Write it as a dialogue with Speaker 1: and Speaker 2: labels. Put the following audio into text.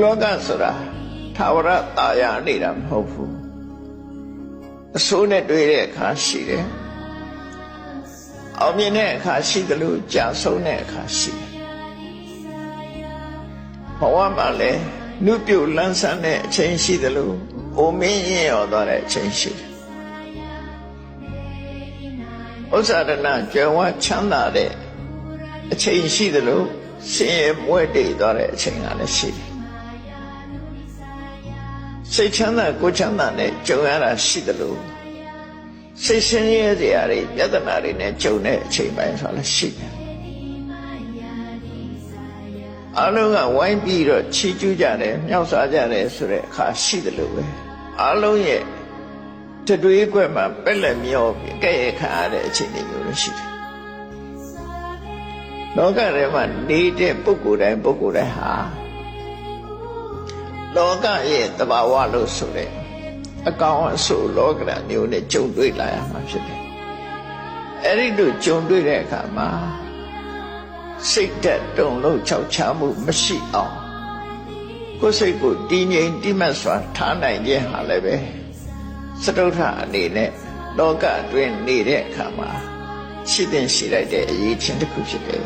Speaker 1: လောကဆိုတာသာဝရတာယာနေတာမဟုတ်ဘူးအဆိုးနဲ့တွေ့တဲ့အခါရှိတယ်အောင်မြင်တဲ့အခါရှိတယ်လို့ကြာဆုံးတဲ့အခါရှိတယ်ဘဝမှာလည်းနုပြုတ်လန်းဆန်းတဲ့အချိန်ရှိတယ်လို့အိုမင်းရင်ရောသွားတဲ့အချိန်ရှိတယ်ဥစ္စာဒနာကြွယ်ဝချမ်းသာတဲ့အချိန်ရှိတယ်လို့ဆင်းရဲမွဲတေသွားတဲ့အချိန်ကလည်းရှိတယ် စိတ်ချမ်းသာကိုယ်ချမ်းသာနဲ့ကြုံရတာရှိတယ်လို့စိတ်ဆင်းရဲစရာတွေပြဿနာတွေနဲ့ကြုံတဲ့အချိန်ပိုင်းဆိုတာလည်းရှိတယ်အလုံးကဝိုင်းပြီးတော့ချီးကျူးကြတယ်မြောက်စားကြတယ်ဆိုတဲ့အခါရှိတယ်လို့ပဲအလုံးရဲ့တတွေးကွက်မှာပက်လက်မျောပြီးကဲ့ရဲ့ခံရတဲ့အချိန်တွေမျိုးလည်းရှိတယ်လောကထဲမှာနေတဲ့ပုဂ္ဂိုလ်တိုင်းပုဂ္ဂိုလ်တိုင်းဟာ လောကရဲ့တဘာဝလို့ဆိုတဲ့အကောင်အဆိုးလောကဓာတ်မျိုးနဲ့ကြုံတွေ့လာရမှာဖြစ်တယ်။အဲ့ဒီလိုကြုံတွေ့တဲ့အခါမှာစိတ်သက်တုန်လို့ချောက်ချမှုမရှိအောင်ကိုယ်စိတ်ကိုတည်ငြိမ်တိမတ်စွာထားနိုင်ခြင်းဟာလည်းပဲစတုထအနေနဲ့လောကအတွင်းနေတဲ့အခါမှာရှိတဲ့ရှိလိုက်တဲ့အရေးချင်းတစ်ခုဖြစ်တယ်